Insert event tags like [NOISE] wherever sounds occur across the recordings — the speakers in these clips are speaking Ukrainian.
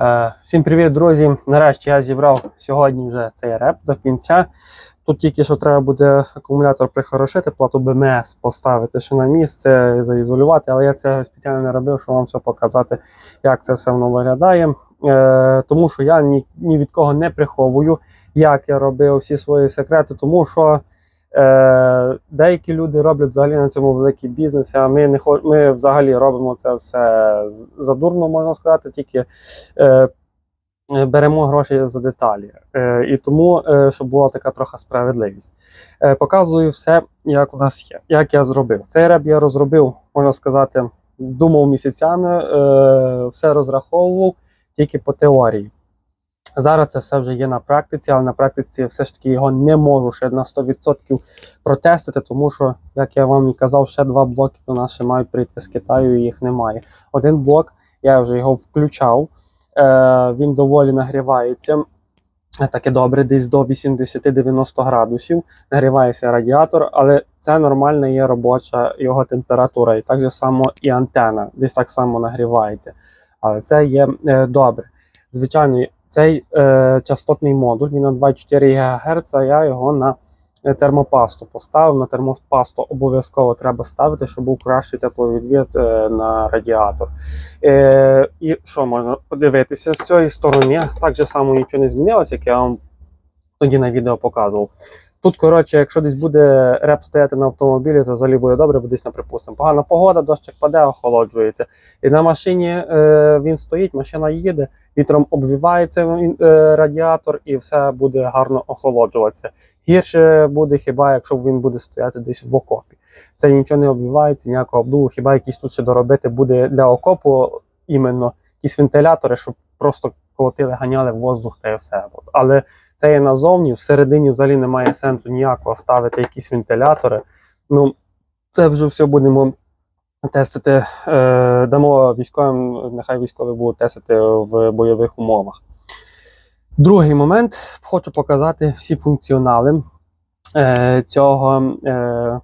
Е, Всім привіт, друзі! Нарешті я зібрав сьогодні вже цей реп до кінця. Тут тільки що треба буде акумулятор прихорошити, плату БМС поставити ще на місце, заізолювати, але я це спеціально не робив, щоб вам все показати, як це все воно виглядає. Е, тому що я ні, ні від кого не приховую, як я робив всі свої секрети, тому що деякі люди роблять взагалі на цьому великий бізнес, а ми не хо- ми взагалі робимо це все задурно, можна сказати, тільки е, е, беремо гроші за деталі. Е, і тому, е, щоб була така трохи справедливість. Е, показую все, як у нас є, як я зробив. Цей реп я розробив, можна сказати, думав місяцями, е, все розраховував тільки по теорії. Зараз це все вже є на практиці, але на практиці все ж таки його не можу ще на 100% протестити, тому що, як я вам і казав, ще два блоки до нас ще мають прийти з Китаю, і їх немає. Один блок, я вже його включав, е, він доволі нагрівається. е, Таке добре, десь до 80-90 градусів. Нагрівається радіатор, але це нормальна є робоча його температура. І так же само і антена десь так само нагрівається. Але це є е, добре. Звичайно, цей е, частотний модуль він на 24 ГГц, а я його на е, термопасту поставив. На термопасту обов'язково треба ставити, щоб був кращий тепловідвід е, на радіатор. Е, і що можна подивитися з цієї сторони? Так же само нічого не змінилося, як я вам тоді на відео показував. Тут, коротше, якщо десь буде реп стояти на автомобілі, то взагалі буде добре, бо десь, наприпустимо, погана погода, дощик паде, охолоджується. І на машині е, він стоїть, машина їде, вітром обвівається е, радіатор і все буде гарно охолоджуватися. Гірше буде хіба, якщо він буде стояти десь в окопі. Це нічого не обвівається, ніякого обдуву, хіба якісь тут ще доробити буде для окопу іменно якісь вентилятори, щоб просто колотили, ганяли в воздух та й все. Але це є назовні, всередині взагалі немає сенсу ніякого ставити якісь вентилятори. Ну, це вже все будемо тестити. Е, дамо військовим, нехай військові будуть тестити в бойових умовах. Другий момент хочу показати всі функціонали е, цього е,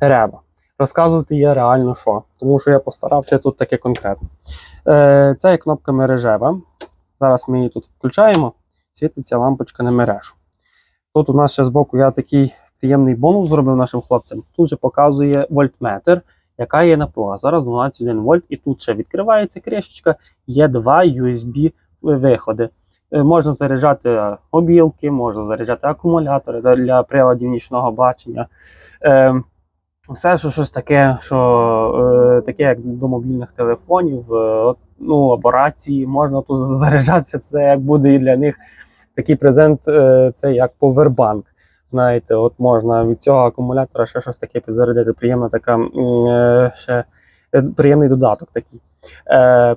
реба. Розказувати є реально що, тому що я постарався тут таке конкретно. Це є кнопка мережева. Зараз ми її тут включаємо світиться лампочка на мережу. Тут у нас ще збоку я такий приємний бонус зробив нашим хлопцям. Тут же показує вольтметр, яка є напруга. Зараз 12,1 вольт, і тут ще відкривається кришечка, є два USB виходи. Е, Можна заряджати обілки, можна заряджати акумулятори для приладів нічного бачення. Е, все, що щось таке, що е, таке, як до мобільних телефонів, е, ну, або можна тут [LAUGHS] заряджатися. Це як буде і для них такий презент, е, це як повербанк. Знаєте, от можна від цього акумулятора ще щось таке підзарядити. Приємна така е, ще е, приємний додаток такий. Е,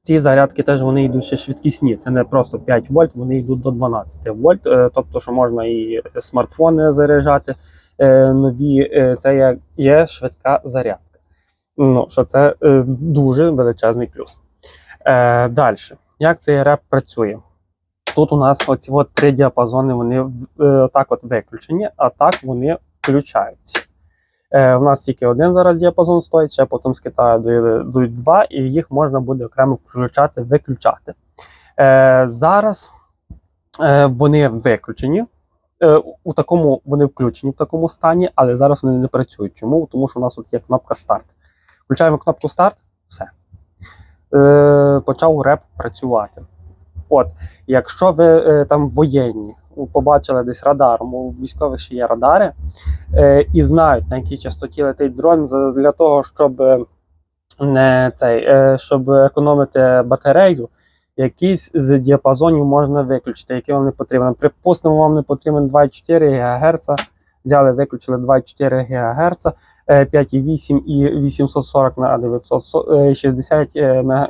ці зарядки теж вони йдуть ще швидкісні. Це не просто 5 вольт, вони йдуть до 12 вольт. Тобто, що можна і смартфони заряджати нові. Це є, швидка зарядка. Ну, що це дуже величезний плюс. Далі, як цей реп працює? Тут у нас оці от три діапазони вони е, так от виключені, а так вони включаються. Е, у нас тільки один зараз діапазон стоїть, ще потім з Китаю дойдуть два, і їх можна буде окремо включати, виключати. Е, зараз е, вони виключені. Е, у такому вони включені в такому стані, але зараз вони не працюють. Чому? Тому що у нас тут є кнопка старт. Включаємо кнопку старт, все. Е, почав реп працювати. От, якщо ви е, там воєнні, побачили десь радаром, у військових ще є радари, е, і знають, на якій частоті летить дрон, для того, щоб е, не цей, щоб економити батарею, якийсь з діапазонів можна виключити, який вам не потрібен. Припустимо, вам не потрібен 2,4 ГГц, взяли, виключили 2,4 ГГц, е, 5,8 і 840 на 960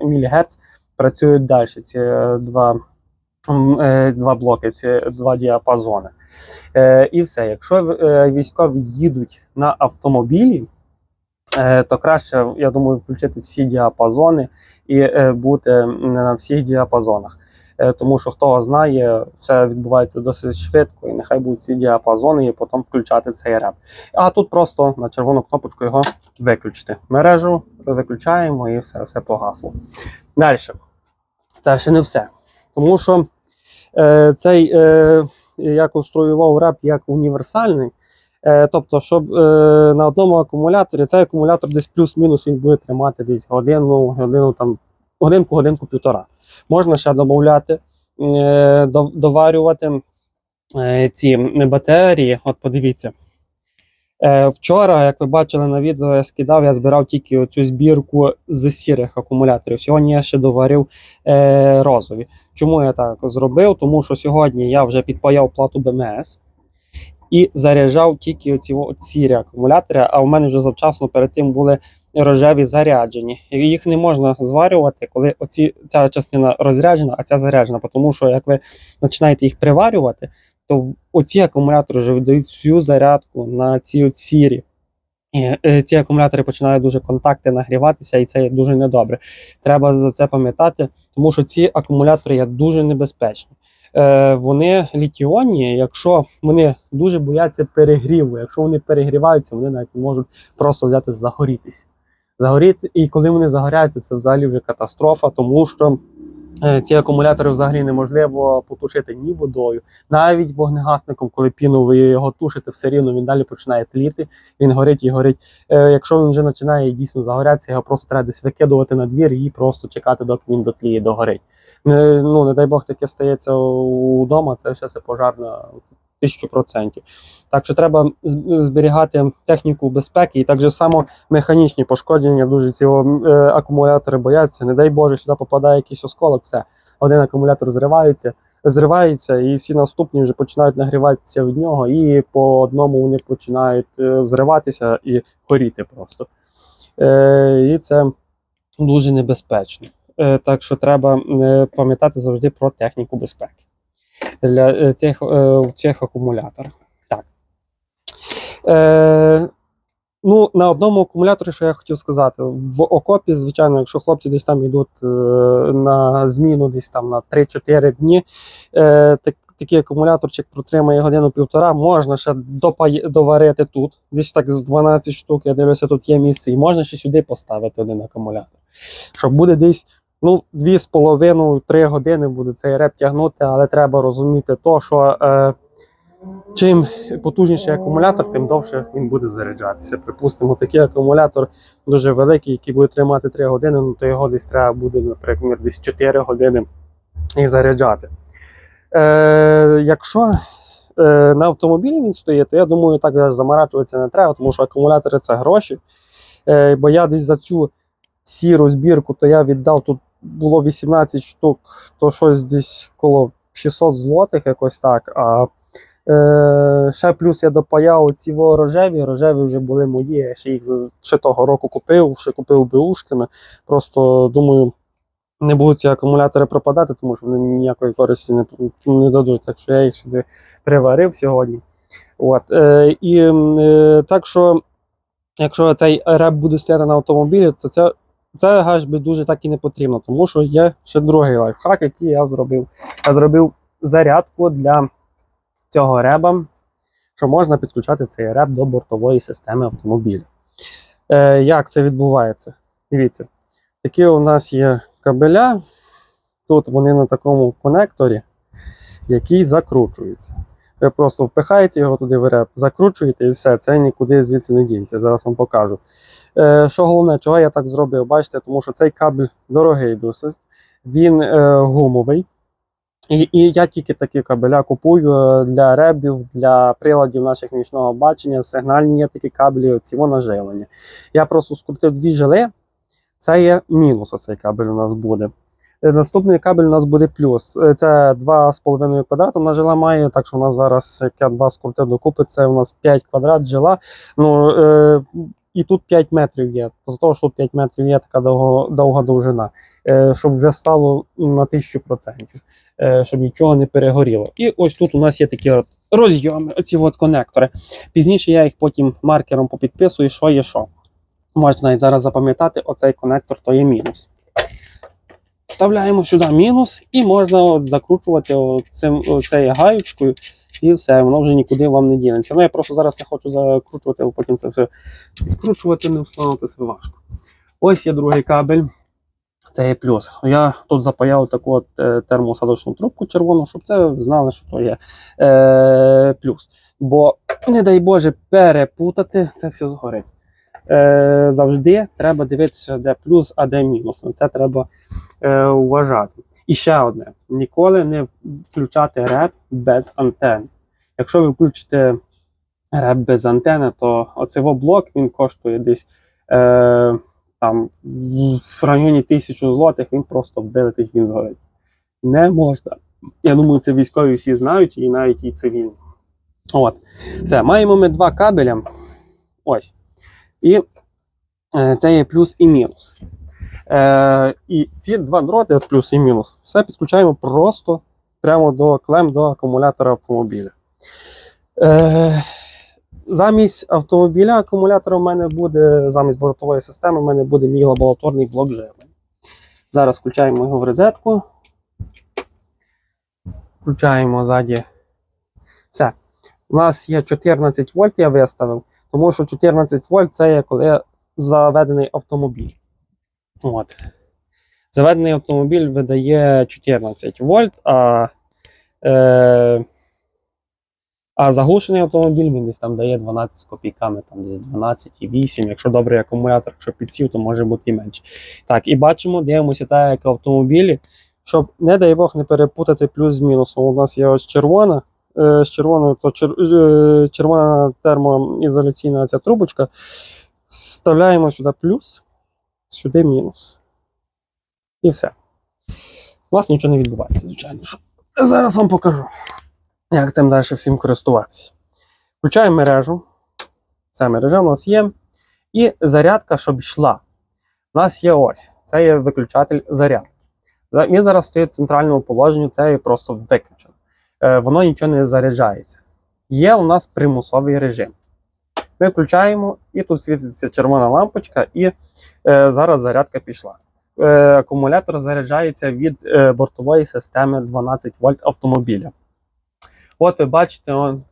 МГц працюють далі. Ці е, два, е, два блоки, ці два діапазони. Е, І все. Якщо військові їдуть на автомобілі, то краще, я думаю, включити всі діапазони і бути на всіх діапазонах. Тому що хто знає, все відбувається досить швидко, і нехай будуть ці діапазони, і потім включати цей реп. А тут просто на червону кнопочку його виключити. Мережу виключаємо і все, все погасло. Далі. Це ще не все. Тому що е, цей е, я конструював реп як універсальний. Е, тобто, щоб е, на одному акумуляторі цей акумулятор десь плюс-мінус він буде тримати десь годину, годину там, годинку, годинку півтора. Можна ще додати, е, доварювати е, ці батарії. От подивіться. Е, вчора, як ви бачили на відео, я скидав, я збирав тільки оцю збірку з сірих акумуляторів. Сьогодні я ще доварив е, розові. Чому я так зробив? Тому що сьогодні я вже підпаяв плату БМС і заряджав тільки оці сірі акумулятори, а у мене вже завчасно перед тим були рожеві заряджені. Їх не можна зварювати, коли оці, ця частина розряджена, а ця заряджена. Тому що як ви починаєте їх приварювати, то оці акумулятори вже видають всю зарядку на ці сірі. Е, ці акумулятори починають дуже контакти нагріватися, і це є дуже недобре. Треба за це пам'ятати, тому що ці акумулятори є дуже небезпечні. Е, вони літіонні, якщо вони дуже бояться перегріву. Якщо вони перегріваються, вони навіть можуть просто взяти загорітися. Загоріти, і коли вони загоряються, це взагалі вже катастрофа, тому що ці акумулятори взагалі неможливо потушити ні водою, навіть вогнегасником, коли піну ви його тушите, все рівно він далі починає тліти, він горить і горить. Е, якщо він вже починає дійсно загорятися, його просто треба десь викидувати на двір і просто чекати, доки він дотліє, догорить. Ну, не дай Бог таке стається удома. це все це пожарна тисячу процентів. Так що треба зберігати техніку безпеки і так же само механічні пошкодження. Дуже ці е, акумулятори бояться. Не дай Боже, сюди попадає якийсь осколок, все. Один акумулятор зривається, зривається, і всі наступні вже починають нагріватися від нього, і по одному вони починають е, взриватися і горіти просто. Е, і це дуже небезпечно. Так що треба пам'ятати завжди про техніку безпеки для е, цих, е, в цих акумуляторах. Так. Е, ну, на одному акумуляторі, що я хотів сказати, в окопі, звичайно, якщо хлопці десь там йдуть е, на зміну десь там на 3-4 дні, е, так, такий акумуляторчик протримає годину-півтора, можна ще допай, доварити тут. Десь так з 12 штук, я дивлюся, тут є місце, і можна ще сюди поставити один акумулятор. Щоб буде десь ну, 2,5-3 години буде цей реп тягнути, але треба розуміти то, що е, чим потужніший акумулятор, тим довше він буде заряджатися. Припустимо, такий акумулятор дуже великий, який буде тримати 3 години, ну, то його десь треба буде, наприклад, десь 4 години і заряджати. Е, якщо е, на автомобілі він стоїть, то я думаю, так аж заморачуватися не треба, тому що акумулятори це гроші. Е, бо я десь за цю сіру збірку, то я віддав тут було 18 штук, то щось десь коло 600 злотих, якось так. А е, ще плюс я допаяв ці рожеві. Рожеві вже були мої. Я ще їх ще того року купив, ще купив беушками. Просто думаю, не будуть ці акумулятори пропадати, тому що вони ніякої користі не, не дадуть. Так що я їх сюди приварив сьогодні. От. Е, і е, так що, якщо цей реп буде стояти на автомобілі, то це, це гаш би дуже так і не потрібно, тому що є ще другий лайфхак, який я зробив. Я зробив зарядку для цього реба, що можна підключати цей реп до бортової системи автомобіля. Е, як це відбувається? Дивіться, такі у нас є кабеля. Тут вони на такому конекторі, який закручується. Ви просто впихаєте його туди в реп, закручуєте і все, це нікуди звідси не дінеться. Зараз вам покажу. Е, що головне, чого я так зробив? Бачите, тому що цей кабель дорогий досить, він е, гумовий. І, і я тільки такі кабеля купую е, для ребів, для приладів наших нічного бачення, сигнальні є такі кабелі, оці воно живлення. Я просто скрутив дві жили. Це є мінус, оцей кабель у нас буде. Е, Наступний кабель у нас буде плюс. Е, Це 2,5 квадрата на жила має, так що у нас зараз, як я два скрутив докупи, це у нас 5 квадрат жила. Ну, е, і тут 5 метрів є. З того, що тут 5 метрів є така довго, довга довжина, е, щоб вже стало на 1000%, е, щоб нічого не перегоріло. І ось тут у нас є такі от розйоми, оці от конектори. Пізніше я їх потім маркером попідписую, що є що. Можна навіть зараз запам'ятати, оцей конектор то є мінус. Вставляємо сюди мінус, і можна от закручувати цією гаючкою, і все, воно вже нікуди вам не дінеться. Ну я просто зараз не хочу закручувати, бо потім це все відкручувати, не встановити це важко. Ось є другий кабель. Це є плюс. Я тут запаяв таку от е, трубку червону, щоб це знали, що то є е, плюс. Бо, не дай Боже, перепутати, це все згорить. Е, завжди треба дивитися, де плюс, а де мінус. На це треба е, вважати. І ще одне: ніколи не включати реп без антени. Якщо ви включите реп без антени, то оцей блок він коштує десь е, там в- районі тисячу злотих, він просто вбитий, він згорить. Не можна. Я думаю, це військові всі знають, і навіть і цивільні. От. Все, маємо ми два кабеля. Ось. І е, це є плюс і мінус. Е, і ці два дроти, от плюс і мінус, все підключаємо просто прямо до клем до акумулятора автомобіля. Е, замість автомобіля акумулятора в мене буде, замість бортової системи, в мене буде мій лабораторний блок живлення. Зараз включаємо його в розетку. Включаємо ззаді. Все. У нас є 14 вольт, я виставив, тому що 14 вольт це є коли заведений автомобіль. От. Заведений автомобіль видає 14 вольт, а, е, а заглушений автомобіль він десь там дає 12 з копійками, там десь 12,8. Якщо добрий акумулятор, якщо підсів, то може бути і менше. Так, і бачимо, дивимося так, як автомобілі, щоб, не дай Бог, не перепутати плюс з мінусом. У нас є ось червона. Е, З червоною, то чер, е, червона термоізоляційна ця трубочка. Вставляємо сюди плюс, сюди мінус. І все. У вас нічого не відбувається, звичайно. що. Зараз вам покажу, як цим далі всім користуватися. Включаємо мережу. Ця мережа у нас є. І зарядка, щоб йшла. У нас є ось. Це є виключатель зарядки. За- Він зараз стоїть в центральному положенні, це є просто виключено. Е, воно нічого не заряджається. Є у нас примусовий режим. Ми включаємо, і тут світиться червона лампочка, і е, зараз зарядка пішла. Е, акумулятор заряджається від е, бортової системи 12 вольт автомобіля. От ви бачите, он,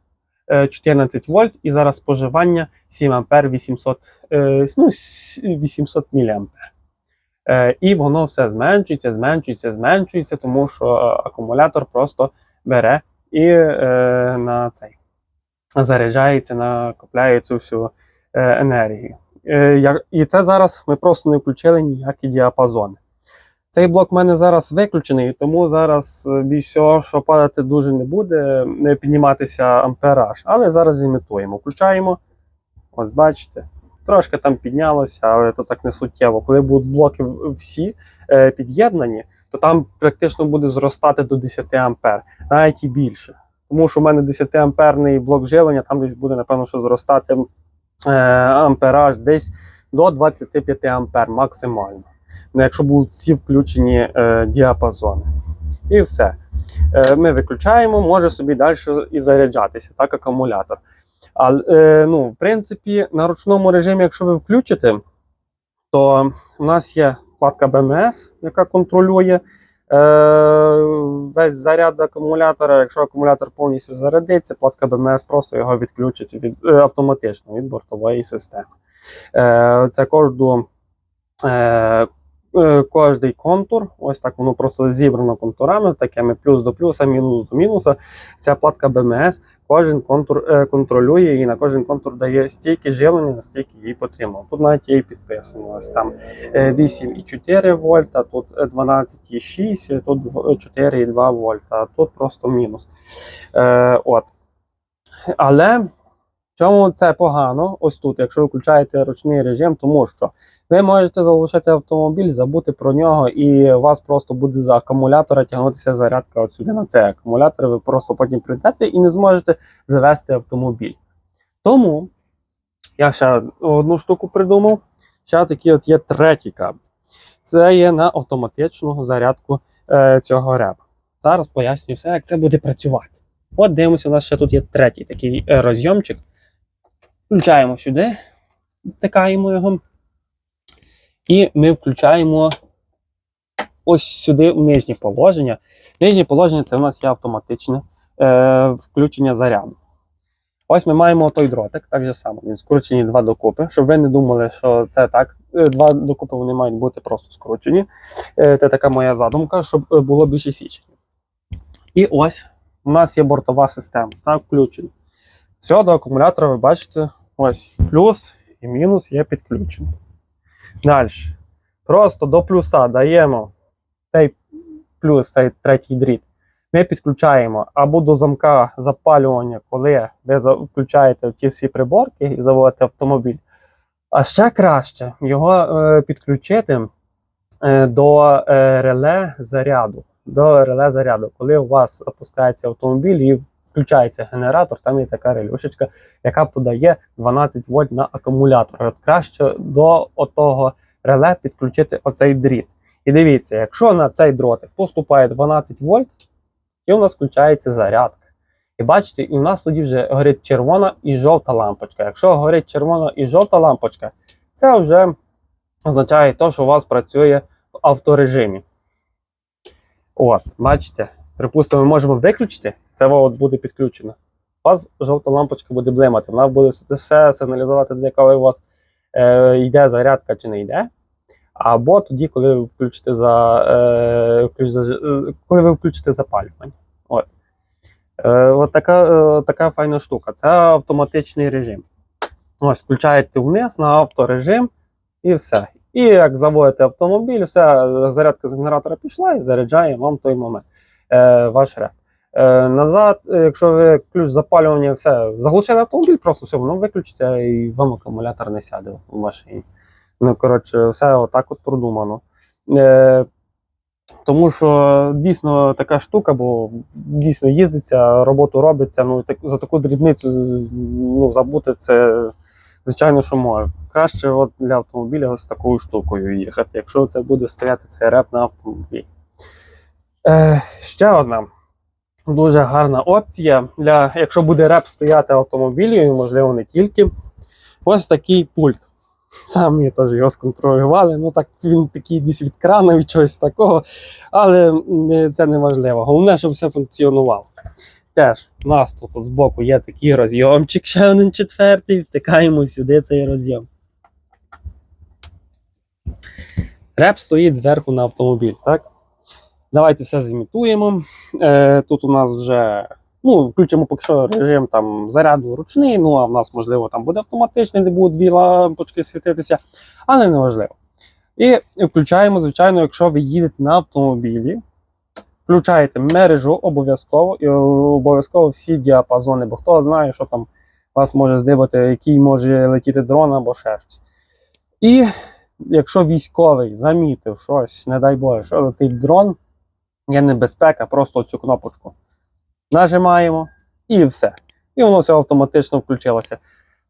е, 14 вольт, і зараз споживання 7 ампер 800, е, ну, 800 міліампер. Е, і воно все зменшується, зменшується, зменшується, тому що е, акумулятор просто бере і е, на цей заряджається, накопляє цю всю е, енергію. Е, і це зараз ми просто не включили ніякі діапазони. Цей блок в мене зараз виключений, тому зараз е, більш всього, що падати дуже не буде, не підніматися ампераж. Але зараз імітуємо. Включаємо. Ось бачите. Трошки там піднялося, але то так не суттєво. Коли будуть блоки всі е, під'єднані, то там практично буде зростати до 10 ампер, навіть і більше. Тому що в мене 10 амперний блок живлення, там десь буде, напевно, що зростати е, ампераж десь до 25 ампер максимально. Ну, якщо будуть всі включені е, діапазони. І все. Е, ми виключаємо, може собі далі і заряджатися, так, акумулятор. А, е, ну, в принципі, на ручному режимі, якщо ви включите, то у нас є платка БМС, яка контролює е, весь заряд акумулятора. Якщо акумулятор повністю зарядиться, платка БМС просто його відключить від, е, автоматично від бортової системи. Е, це кожну. Е, Кожний контур, ось так воно просто зібрано контурами, такими плюс до плюса, мінус до мінуса. Ця платка BMS, кожен контур е, контролює і на кожен контур дає стільки живлення, наскільки їй потрібно. Тут навіть є підписано. Ось там е, 8,4 вольта, тут е, 12,6, тут дв- 4,2 вольта, тут просто мінус. Е, от. Але чому це погано? Ось тут, якщо ви включаєте ручний режим, тому що ви можете залишити автомобіль, забути про нього, і у вас просто буде за акумулятора тягнутися зарядка от сюди на цей акумулятор. Ви просто потім прийдете і не зможете завести автомобіль. Тому я ще одну штуку придумав. Ще такий от є третій кабель. Це є на автоматичну зарядку е, цього реба. Зараз пояснюю все, як це буде працювати. От дивимося, у нас ще тут є третій такий е, розйомчик. Включаємо сюди, втикаємо його. І ми включаємо ось сюди в нижнє положення. Нижнє положення це у нас є автоматичне е, включення заряду. Ось ми маємо той дротик, так же само. Він скручені два докупи, щоб ви не думали, що це так Е, Два докупи вони мають бути просто скручені. Е, Це така моя задумка, щоб е, було більше січень. І ось у нас є бортова система, так, включена. Все, до акумулятора ви бачите, ось плюс і мінус є підключені. Далі. Просто до плюса даємо цей плюс, цей третій дріт. Ми підключаємо або до замка запалювання, коли ви включаєте ті всі приборки і заводите автомобіль. А ще краще його е, підключити е, до е, реле заряду. До реле заряду. Коли у вас опускається автомобіль і включається генератор, там є така релюшечка, яка подає 12 вольт на акумулятор. От краще до отого реле підключити оцей дріт. І дивіться, якщо на цей дротик поступає 12 вольт, і у нас включається зарядка. І бачите, і у нас тоді вже горить червона і жовта лампочка. Якщо горить червона і жовта лампочка, це вже означає те, що у вас працює в авторежимі. От, бачите, припустимо, ми можемо виключити, це от буде підключено. У вас жовта лампочка буде блимати, вона буде все сигналізувати, для коли у вас е, йде зарядка чи не йде. Або тоді, коли ви включите за, е, е, коли ви включите запалювання. От. Е, от така, е, така файна штука. Це автоматичний режим. Ось, включаєте вниз на авторежим і все. І як заводите автомобіль, все, зарядка з генератора пішла і заряджає вам той момент е, ваш реп. Е, назад, е, якщо ви ключ запалювання, все, заглушили автомобіль, просто все, воно виключиться і вам акумулятор не сяде в машині. Ну, коротше, все отак от продумано. Тому що дійсно така штука, бо дійсно їздиться, роботу робиться. Ну, так, за таку дрібницю ну, забути це, звичайно, що можна. Краще от для автомобіля ось такою штукою їхати, якщо це буде стояти цей реп на автомобілі. Е, ще одна дуже гарна опція, для, якщо буде реп стояти автомобілі, і, можливо, не тільки. Ось такий пульт. Самі теж його сконтролювали. Ну так він такий десь від крана, від чогось такого, але це не важливо. Головне, щоб все функціонувало. Теж у нас тут збоку є такий розйомчик, ще один четвертий, втикаємо сюди цей розйом. Реп стоїть зверху на автомобіль, так? Давайте все зімітуємо. Е, тут у нас вже ну, включимо поки що режим там, заряду ручний, ну а в нас, можливо, там буде автоматичний, де будуть дві лампочки світитися, але не важливо. І включаємо, звичайно, якщо ви їдете на автомобілі, включаєте мережу обов'язково і обов'язково всі діапазони, бо хто знає, що там вас може здибати, який може летіти дрон або ще щось. І якщо військовий замітив щось, не дай Боже, що летить дрон, є небезпека, просто цю кнопочку нажимаємо і все. І воно все автоматично включилося.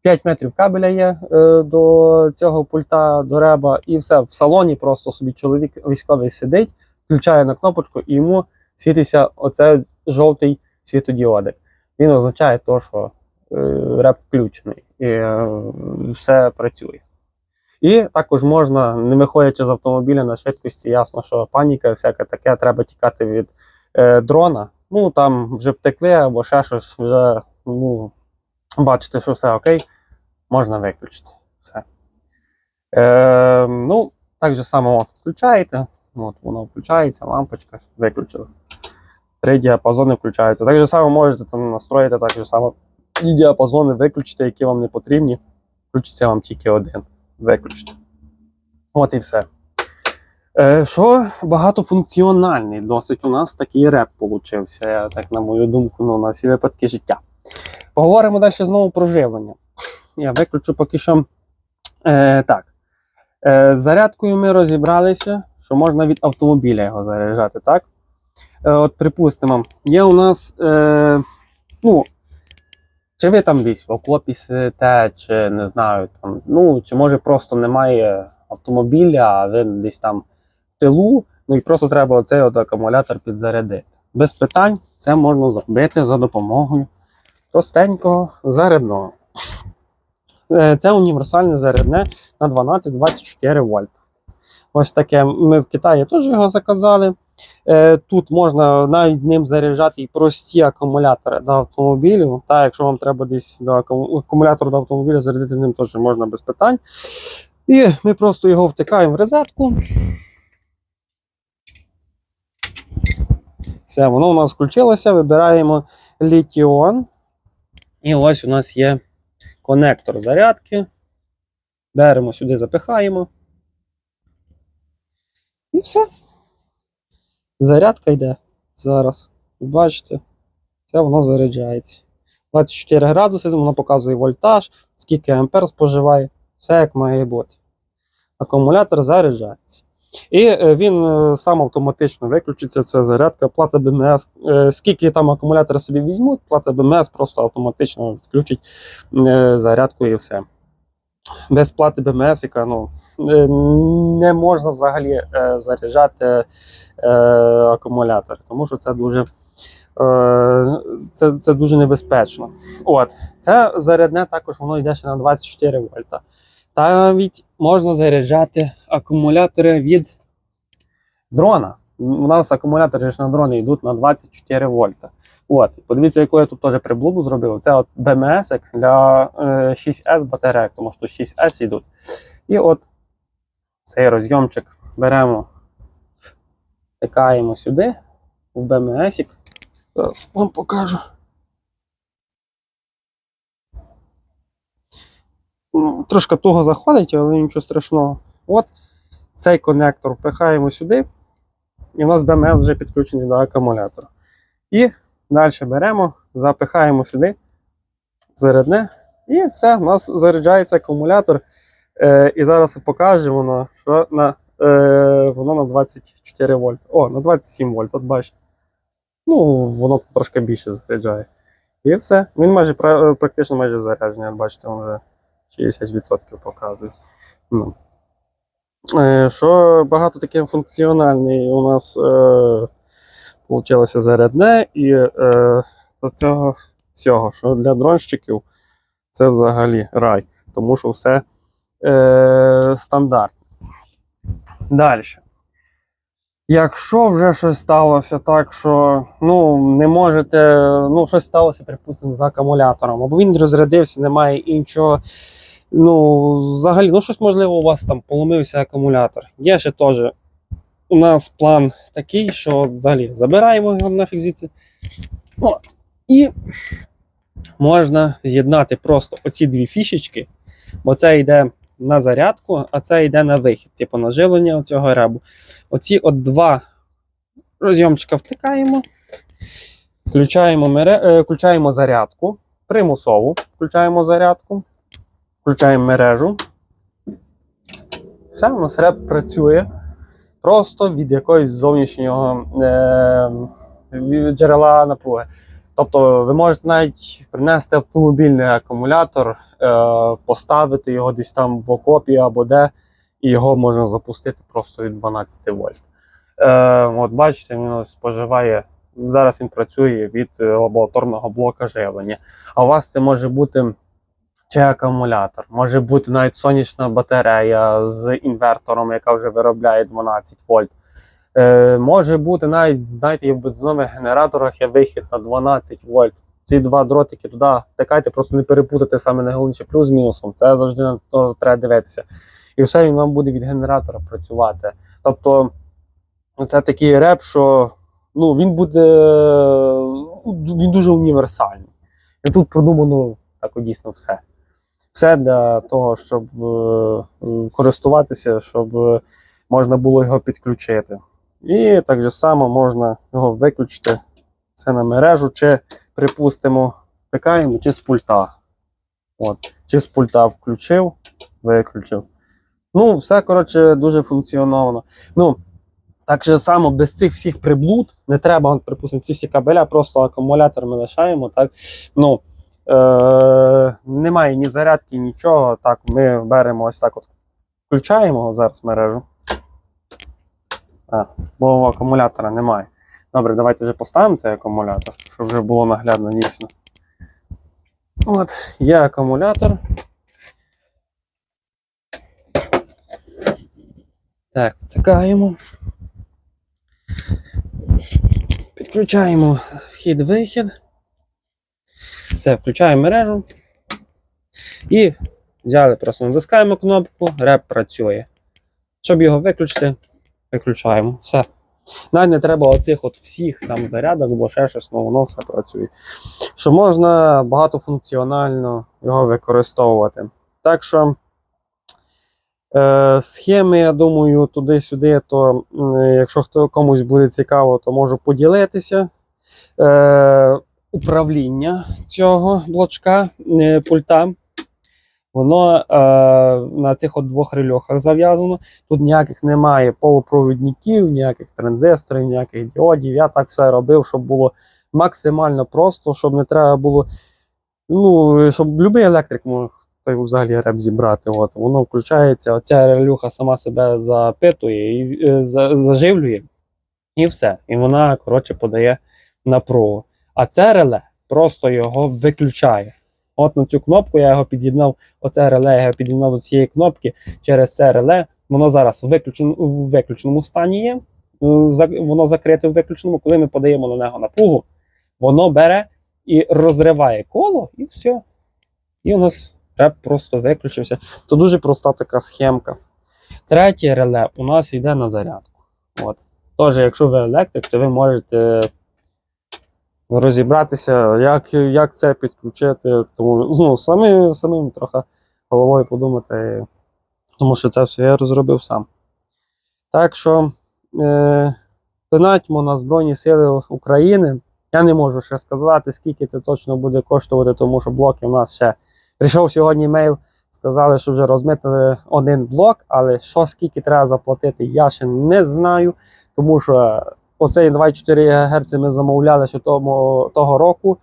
5 метрів кабеля є е, до цього пульта, до реба, і все. В салоні просто собі чоловік військовий сидить, включає на кнопочку, і йому світиться оцей жовтий світодіодик. Він означає то, що е, реп включений і е, все працює. І також можна, не виходячи з автомобіля на швидкості, ясно, що паніка, всяке таке, треба тікати від е, дрона. Ну там вже втекли або ще щось, вже ну, бачите, що все окей, можна виключити. Все. Е, ну, так же само от, включаєте, от воно включається, лампочка, виключили. Три діапазони включаються. Так же само можете там настроїти так же само і діапазони виключити, які вам не потрібні. Включиться вам тільки один. Виключити. От і все. Е, що багатофункціональний досить у нас такий реп получився, так на мою думку, ну, на всі випадки життя. Поговоримо далі знову про живлення. Я виключу поки що. Е, так. Е, з зарядкою ми розібралися, що можна від автомобіля його заряджати, так? Е, от, припустимо, є у нас. Е, ну, чи ви там десь в окопі сидите, чи не знаю, там, ну, чи може просто немає автомобіля, а ви десь там в тилу, ну і просто треба оцей от акумулятор підзарядити. Без питань це можна зробити за допомогою простенького зарядного. Е, Це універсальне зарядне на 12-24 вольт. Ось таке. Ми в Китаї теж його заказали. Е, Тут можна навіть з ним заряджати і прості акумулятори до автомобілів. Та якщо вам треба десь до акум- акумулятор до автомобіля зарядити ним теж можна без питань. І ми просто його втикаємо в розетку. Все, воно у нас включилося. Вибираємо літіон. І ось у нас є конектор зарядки. Беремо сюди, запихаємо. І все. Зарядка йде зараз. Бачите, це воно заряджається. 24 градуси, воно показує вольтаж, скільки ампер споживає, все як має бути. Акумулятор заряджається. І е, він е, сам автоматично виключиться. Це зарядка, плата БМС. Е, Скільки там акумулятори собі візьмуть, плата БМС просто автоматично відключить зарядку і все. Без плати БМС, яка ну, не можна взагалі е, заряджати е, акумулятор, тому що це дуже, е, це, це дуже небезпечно. От, це зарядне також воно йде ще на 24 вольта. Та навіть можна заряджати акумулятори від дрона. У нас акумулятори ж на дрони йдуть на 24 вольта. От, подивіться, яку я тут теж приблуду зробив. Це от БМС для е, 6С батарейок, тому що 6С йдуть. І от цей розйомчик беремо, втикаємо сюди в БМС. Зараз вам покажу. Ну, Трошки туго заходить, але нічого страшного. От цей конектор впихаємо сюди, і у нас БМС вже підключений до акумулятора. І далі беремо, запихаємо сюди, зарядне, і все, у нас заряджається акумулятор. Е, і зараз покажемо, воно, що на, е, воно на 24 вольт. О, на 27 вольт, от бачите. Ну, воно трошки більше заряджає. І все. Він майже практично майже заряджений, от бачите, він вже 60% показує. Ну. Е, що багато таких функціональний у нас е, зарядне, і е, до цього всього, що для дронщиків це взагалі рай, тому що все е, стандарт. Далі. Якщо вже щось сталося так, що ну, не можете, ну, щось сталося, припустимо, з акумулятором, або він розрядився, немає іншого. Ну, взагалі, ну щось можливо, у вас там поломився акумулятор. Є ще теж. У нас план такий, що взагалі забираємо його звідси. От. І можна з'єднати просто оці дві фішечки, бо це йде на зарядку, а це йде на вихід, типу на живлення цього ребу. Оці от два розйомчика втикаємо, включаємо, мере... е, включаємо зарядку, примусову включаємо зарядку, включаємо мережу. Все, у нас реп працює просто від якогось зовнішнього е... джерела напруги. Тобто ви можете навіть принести автомобільний акумулятор, е, поставити його десь там в окопі або де, і його можна запустити просто від 12 вольт. Е, от бачите, він споживає. Зараз він працює від е, лабораторного блока живлення. А у вас це може бути чи акумулятор, може бути навіть сонячна батарея з інвертором, яка вже виробляє 12 вольт. Е, може бути навіть, знаєте, є в бензинових генераторах є вихід на 12 вольт. Ці два дротики туди втикайте, просто не перепутати саме найголовніше плюс мінусом. Це завжди на то треба дивитися. І все він вам буде від генератора працювати. Тобто, це такий реп, що ну, він буде він дуже універсальний. І тут продумано так дійсно все. Все для того, щоб е, користуватися, щоб можна було його підключити. І так же само можна його виключити все на мережу, чи, припустимо, втикаємо, чи з пульта. От. Чи з пульта включив, виключив. Ну, все, коротше, дуже функціоновано. Ну, так же само без цих всіх приблуд не треба, припустимо, ці всі кабеля, просто акумулятор ми лишаємо. Так? Ну, е- немає ні зарядки, нічого. Так, ми беремо ось так от, включаємо зараз мережу. А, бо акумулятора немає. Добре, давайте вже поставимо цей акумулятор, щоб вже було наглядно дійсно. От, є акумулятор. Так, втикаємо. Підключаємо вхід-вихід. Це включаємо мережу. І Взяли, просто натискаємо кнопку, реп працює. Щоб його виключити, виключаємо. Все. Навіть не треба оцих от всіх там зарядок, бо ще щось, ну воно все працює. Що можна багатофункціонально його використовувати. Так що е, схеми, я думаю, туди-сюди, то м, якщо хто комусь буде цікаво, то можу поділитися. Е, управління цього блочка е, пульта. Воно е, на цих от двох рельохах зав'язано. Тут ніяких немає полупровідників, ніяких транзисторів, ніяких діодів. Я так все робив, щоб було максимально просто, щоб не треба було. Ну, щоб будь-який електрик мог взагалі реп зібрати. От, воно включається, оця релюха сама себе запитує і е, за- заживлює, і все. І вона, коротше, подає напругу. А це реле просто його виключає. От на цю кнопку я його під'єднав, оце реле я його під'єднав до цієї кнопки через це реле. Воно зараз в виключен- в виключеному стані є. е, Воно закрите в виключеному. Коли ми подаємо на нього напругу, воно бере і розриває коло, і все. І у нас реп просто виключився. То дуже проста така схемка. Третє реле у нас йде на зарядку. От. Тож, якщо ви електрик, то ви можете розібратися, як, як це підключити. Тому ну, самим, самим трохи головою подумати, тому що це все я розробив сам. Так що е, донатьмо на Збройні Сили України. Я не можу ще сказати, скільки це точно буде коштувати, тому що блоки у нас ще прийшов сьогодні мейл. Сказали, що вже розмитнили один блок, але що скільки треба заплатити, я ще не знаю. Тому що оцей 24 ГГц ми замовляли ще тому, того року.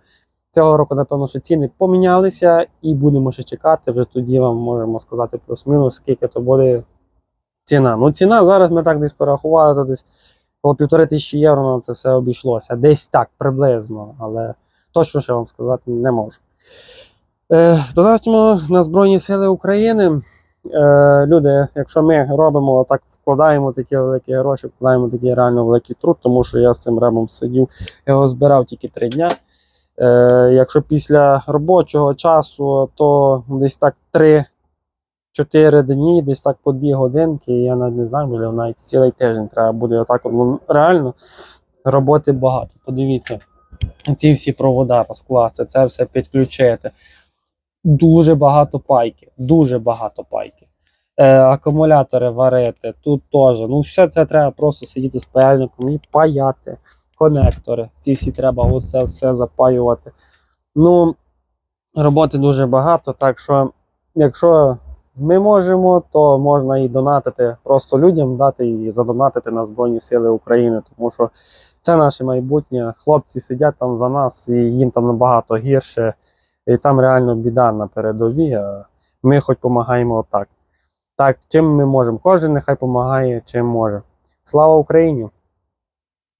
Цього року, напевно, що ціни помінялися, і будемо ще чекати. Вже тоді вам можемо сказати плюс-мінус, скільки то буде ціна. Ну, ціна зараз ми так десь порахували, то десь коло півтори тисячі євро на це все обійшлося. Десь так, приблизно, але точно ще вам сказати не можу. Е, донатимо на Збройні Сили України. Е, люди, якщо ми робимо так, вкладаємо такі великі гроші, вкладаємо такий реально великий труд, тому що я з цим ребом сидів, його збирав тільки три дня. Е, якщо після робочого часу, то десь так 3-4 дні, десь так по 2 годинки, я навіть не знаю, можливо, навіть цілий тиждень треба буде отак. от, Ну, реально роботи багато. Подивіться, ці всі провода розкласти, це все підключити. Дуже багато пайки, дуже багато пайки. Е, акумулятори варити, тут теж. Ну, все це треба просто сидіти з паяльником і паяти. Конектори, ці всі треба оце все запаювати. Ну, роботи дуже багато, так що, якщо ми можемо, то можна і донатити просто людям, дати і задонатити на Збройні Сили України, тому що це наше майбутнє. Хлопці сидять там за нас, і їм там набагато гірше. І там реально біда на передовій, а ми хоч допомагаємо отак. Так, чим ми можемо? Кожен нехай допомагає, чим може. Слава Україні!